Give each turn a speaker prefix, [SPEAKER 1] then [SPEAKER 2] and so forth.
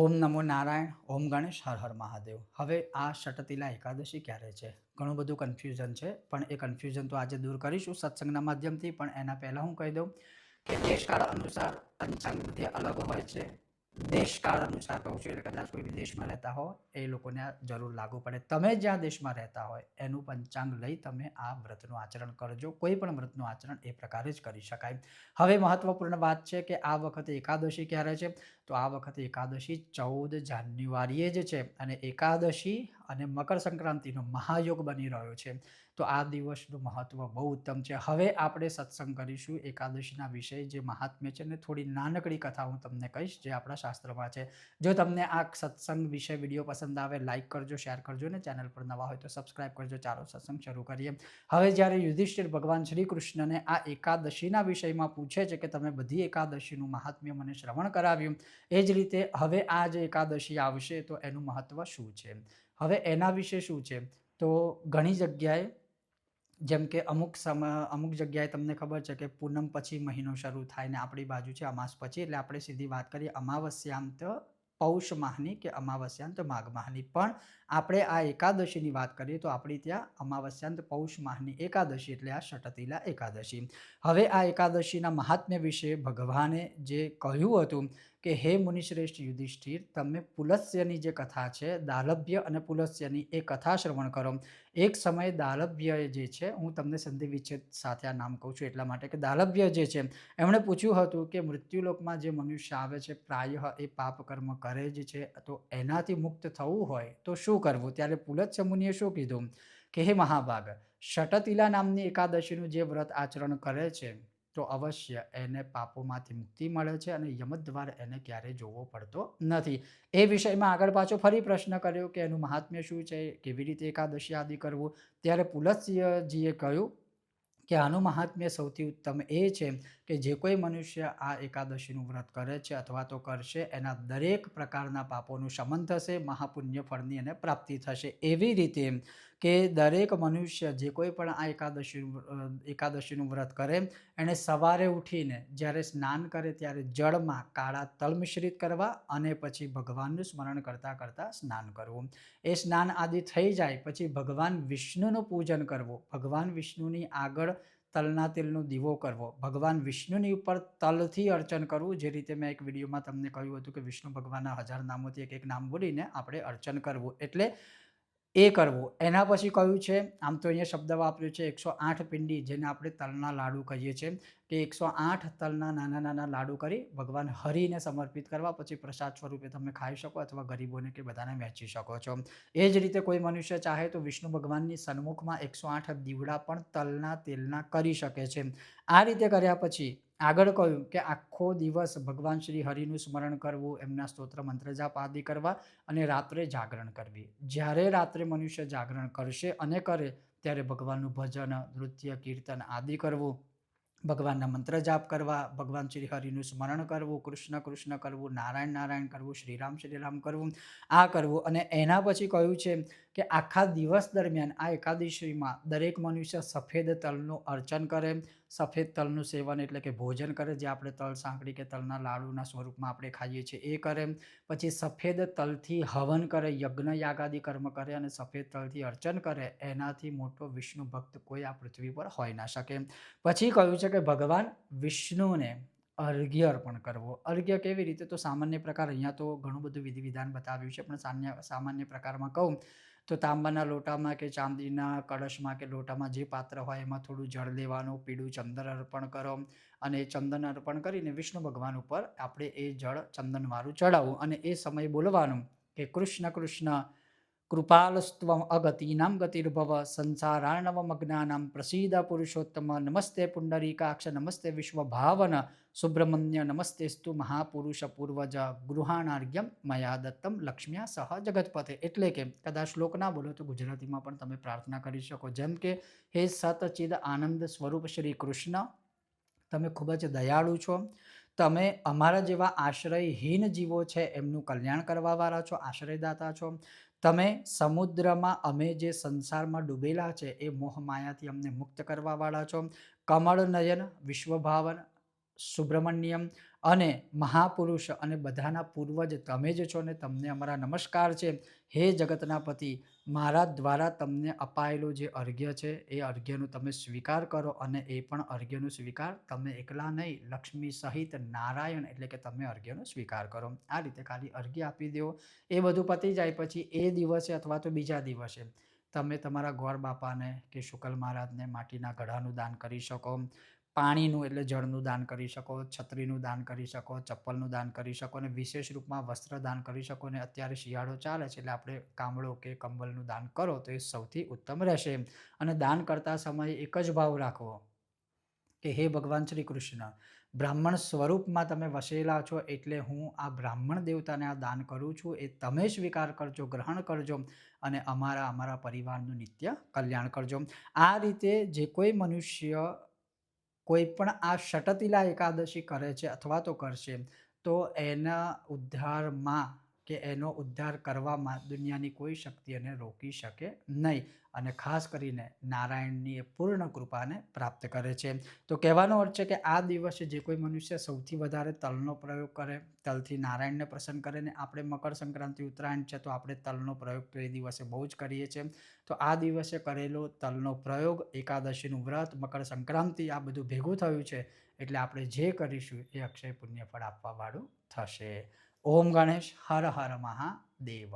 [SPEAKER 1] ઓમ નમો નારાયણ, ઓમ ગણેશ, હર હર મહાદેવ. હવે આ શટતિલા એકાદશી ક્યારે છે? ઘણું બધું કન્ફ્યુઝન છે, પણ એ કન્ફ્યુઝન તો આજે દૂર કરીશું સત્સંગના માધ્યમથી, પણ એના પહેલાં હું કહી દઉં કે દેશકાળ અનુસાર પંચાંગ બધે અલગ હોય છે. દેશકાળ અનુસાર કહું છું, એટલે કદાચ કોઈ વિદેશમાં રહેતા હો એ લોકોને જરૂર લાગુ પડે. તમે જ્યાં દેશમાં રહેતા હોય, એનું પંચાંગ લઈ તમે આ વ્રતનું આચરણ કરજો. કોઈ પણ વ્રતનું આચરણ એ પ્રકારે જ કરી શકાય. હવે મહત્વપૂર્ણ વાત છે કે આ વખતે એકાદશી ક્યારે છે? તો આ વખતે એકાદશી ચૌદ જાન્યુઆરીએ જ છે અને એકાદશી અને મકર સંક્રાંતિનો મહાયોગ બની રહ્યો છે. તો આ દિવસનું મહત્ત્વ બહુ ઉત્તમ છે. હવે આપણે સત્સંગ કરીશું એકાદશીના વિષય જે મહાત્મ્ય છે ને થોડી નાનકડી કથા હું તમને કહીશ જે આપણા શાસ્ત્રમાં છે. જો તમને આ સત્સંગ વિશે વીડિયો પસંદ આવે લાઇક કરજો, શેર કરજો ને ચેનલ પર નવા હોય તો સબસ્ક્રાઇબ કરજો. ચાલો સત્સંગ શરૂ કરીએ. હવે જ્યારે યુધિષ્ઠિર ભગવાન શ્રી કૃષ્ણને આ એકાદશીના વિષયમાં પૂછે છે કે તમે બધી એકાદશીનું મહાત્મ્ય મને શ્રવણ કરાવ્યું એ જ રીતે હવે આ જે એકાદશી આવશે તો એનું મહત્વ શું છે? હવે એના વિશે શું છે? તો ઘણી જગ્યાએ જેમ કે અમુક સમય અમુક જગ્યાએ તમને ખબર છે કે પૂનમ પછી મહિનો શરૂ થાય ને આપણી બાજુ છે અમાસ પછી, એટલે આપણે સીધી વાત કરીએ અમાવસ્યાંત પૌષ માહની કે અમાવસ્યાંત માઘ માહની. પણ આપણે આ એકાદશીની વાત કરીએ તો આપણી ત્યાં અમાવસ્યાંત પૌષ માહની એકાદશી એટલે આ શટતિલા એકાદશી. હવે આ એકાદશીના મહાત્મ્ય વિશે ભગવાને જે કહ્યું હતું કે હે મુનિશ્રેષ્ઠ યુધિષ્ઠિર, તમે પુલસ્યની જે કથા છે, દાલભ્ય અને પુલસ્યની એ કથા શ્રવણ કરો. એક સમયે દાલભ્ય જે છે, હું તમને સંધિ વિચ્છેદ સાથે આ નામ કહું છું એટલા માટે કે દાલભ્ય જે છે, એમણે પૂછ્યું હતું કે મૃત્યુલોકમાં જે મનુષ્ય આવે છે, પ્રાય એ પાપ કર્મ કરે જ છે, તો એનાથી મુક્ત થવું હોય તો શું કરવું? ત્યારે પુલત્સ્ય મુનિએ શું કીધું? કે હે મહાભાગ, શટતિલા નામની એકાદશીનું જે વ્રત આચરણ કરે છે તો અવશ્ય એને પાપોમાંથી મુક્તિ મળે છે અને યમદ્વાર એને ક્યારેય જોવો પડતો નથી. એ વિષયમાં આગળ પાછો ફરી પ્રશ્ન કર્યો કે એનું મહાત્મ્ય શું છે, કેવી રીતે એકાદશી આદિ કરવું? ત્યારે પુલસ્યજીએ કહ્યું કે આનું મહાત્મ્ય સૌથી ઉત્તમ એ છે કે જે કોઈ મનુષ્ય આ એકાદશીનું વ્રત કરે છે અથવા તો કરશે, એના દરેક પ્રકારના પાપોનું શમન થશે, મહાપુણ્ય ફળની એને પ્રાપ્તિ થશે. એવી રીતે કે દરેક મનુષ્ય જે કોઈ પણ આ એકાદશી એકાદશીનું વ્રત કરે એણે સવારે ઉઠીને જ્યારે સ્નાન કરે ત્યારે જળમાં કાળા તલ મિશ્રિત કરવા અને પછી ભગવાનનું સ્મરણ કરતાં કરતાં સ્નાન કરવું. એ સ્નાન આદિ થઈ જાય પછી ભગવાન વિષ્ણુનું પૂજન કરવું, ભગવાન વિષ્ણુની આગળ તલના તેલનો દીવો કરવો, ભગવાન વિષ્ણુની ઉપર તલથી અર્ચન કરવું, જે રીતે મેં એક વિડીયોમાં તમને કહ્યું હતું કે વિષ્ણુ ભગવાનના હજાર નામોથી એક એક નામ બોલીને આપણે અર્ચન કરવું. એટલે એ કરવું. એના પછી કયું છે? આમ તો અહીંયા શબ્દ વાપર્યો છે એકસો આઠ પિંડી, જેને આપણે તલના લાડુ કહીએ છીએ. કે એકસો આઠ તલના નાના નાના લાડુ કરી ભગવાન હરિને સમર્પિત કરવા, પછી પ્રસાદ સ્વરૂપે તમે ખાઈ શકો અથવા ગરીબોને કે બધાને વહેંચી શકો છો. એ જ રીતે કોઈ મનુષ્ય ચાહે તો વિષ્ણુ ભગવાનની સન્મુખમાં એકસો આઠ દીવડા પણ તલના તેલના કરી શકે છે. આ રીતે કર્યા પછી આગળ કહ્યું કે આખો દિવસ ભગવાન શ્રી હરિનું સ્મરણ કરવું, એમના સ્તોત્ર મંત્ર જાપ આદિ કરવા અને રાત્રે જાગરણ કરવી. જ્યારે રાત્રે મનુષ્ય જાગરણ કરશે અને કરે, ત્યારે ભગવાનનું ભજન, નૃત્ય, કીર્તન આદિ કરવું, ભગવાનના મંત્ર જાપ કરવા, ભગવાન શ્રી હરિનું સ્મરણ કરવું, કૃષ્ણ કૃષ્ણ કરવું, નારાયણ નારાયણ કરવું, શ્રીરામ શ્રીરામ કરવું, આ કરવું અને એના પછી કહ્યું છે કે આખા દિવસ દરમિયાન આ એકાદશીમાં દરેક મનુષ્ય સફેદ તલનું અર્ચન કરે, સફેદ તલનું સેવન એટલે કે ભોજન કરે, જે આપણે તલ સાંકળી કે તલના લાડુના સ્વરૂપમાં આપણે ખાઈએ છીએ, એ કરે. પછી સફેદ તલથી હવન કરે, યજ્ઞ યાગાદી કર્મ કરે અને સફેદ તલથી અર્ચન કરે, એનાથી મોટો વિષ્ણુ ભક્ત કોઈ આ પૃથ્વી પર હોઈ ના શકે. પછી કહ્યું છે કે ભગવાન વિષ્ણુને અર્ઘ્ય અર્પણ કરવો. અર્ઘ્ય કેવી રીતે? તો સામાન્ય પ્રકાર અહીંયા તો ઘણું બધું વિધિ વિધાન બતાવ્યું છે, પણ સામાન્ય સામાન્ય પ્રકારમાં કહું તો તાંબાના લોટામાં કે ચાંદીના કળશમાં કે લોટામાં જે પાત્ર હોય એમાં થોડું જળ લેવાનું, પીળું ચંદન અર્પણ કરો અને એ ચંદન અર્પણ કરીને વિષ્ણુ ભગવાન ઉપર આપણે એ જળ ચંદનવાળું ચડાવવું અને એ સમય બોલવાનું કે કૃષ્ણ કૃષ્ણ કૃપાલસ્ત્વમ અગતિનામ ગતિર્ભવ સંસારાર્ણવમગ્નાનામ પ્રસીદ પુરુષોત્તમ નમસ્તે પુંડરીકાક્ષ નમસ્તે વિશ્વભાવન સુબ્રહ્મણ્ય નમસ્તેસ્તુ મહાપુરુષ પૂર્વજ ગૃહાણાર્ઘ્યમ મયા દત્તમ લક્ષ્મ્યા સહ જગતપથે. એટલે કે કદાચ શ્લોક ના બોલો તો ગુજરાતીમાં પણ તમે પ્રાર્થના કરી શકો. જેમ કે, હે સતચિદ આનંદ સ્વરૂપ શ્રી કૃષ્ણ, તમે ખૂબ જ દયાળુ છો. તમે અમારા જેવા આશ્રયહીન જીવો છે. એમનું કલ્યાણ કરવાવાળા છો, આશ્રયદાતા છો. તમે સમુદ્રમાં અમે જે સંસારમાં ડૂબેલા છે એ મોહમાયાથી અમને મુક્ત કરવાવાળા છો. કમળ નયન વિશ્વભાવન સુબ્રમણ્યમ અને મહાપુરુષ અને બધાના પૂર્વજ તમે જ છો ને તમને અમારા નમસ્કાર છે. હે જગતના પતિ મારા દ્વારા તમને અપાયેલું જે અર્ઘ્ય છે, એ અર્ઘ્યનું તમે સ્વીકાર કરો અને એ પણ અર્ઘ્યનું સ્વીકાર તમે એકલા નહીં, લક્ષ્મી સહિત નારાયણ એટલે કે તમે અર્ઘ્યનો સ્વીકાર કરો. આ રીતે ખાલી અર્ઘ્ય આપી દો. એ બધું પતી જાય પછી એ દિવસે અથવા તો બીજા દિવસે તમે તમારા ગોર બાપાને કે શુકલ મહારાજને માટીના ઘડાનું દાન કરી શકો. પાણીનું એટલે જળનું દાન કરી શકો, છત્રીનું દાન કરી શકો, ચપ્પલનું દાન કરી શકો અને વિશેષ રૂપમાં વસ્ત્ર દાન કરી શકો અને અત્યારે શિયાળો ચાલે છે એટલે આપણે કામળો કે કંબલનું દાન કરો તો એ સૌથી ઉત્તમ રહેશે. અને દાન કરતા સમયે એક જ ભાવ રાખવો કે હે ભગવાન શ્રી કૃષ્ણ, બ્રાહ્મણ સ્વરૂપમાં તમે વસેલા છો એટલે હું આ બ્રાહ્મણ દેવતાને આ દાન કરું છું, એ તમે સ્વીકાર કરજો, ગ્રહણ કરજો અને અમારા અમારા પરિવારનું નિત્ય કલ્યાણ કરજો. આ રીતે જે કોઈ મનુષ્ય કોઈ પણ આ ષટતિલા એકાદશી કરે છે અથવા તો કરશે તો એના ઉદ્ધારમાં કે એનો ઉદ્ધાર કરવામાં દુનિયાની કોઈ શક્તિ એને રોકી શકે નહીં અને ખાસ કરીને નારાયણની એ પૂર્ણ કૃપાને પ્રાપ્ત કરે છે. તો કહેવાનો અર્થ છે કે આ દિવસે જે કોઈ મનુષ્ય સૌથી વધારે તલનો પ્રયોગ કરે, તલથી નારાયણને પ્રસન્ન કરે ને આપણે મકર સંક્રાંતિ, ઉત્તરાયણ છે તો આપણે તલનો પ્રયોગ તે દિવસે બહુ જ કરીએ છીએ. તો આ દિવસે કરેલો તલનો પ્રયોગ, એકાદશીનું વ્રત, મકર સંક્રાંતિ આ બધું ભેગું થયું છે એટલે આપણે જે કરીશું એ અક્ષય પુણ્ય ફળ આપવાવાળું થશે. ઓમ ગણેશ હર હર મહાદેવ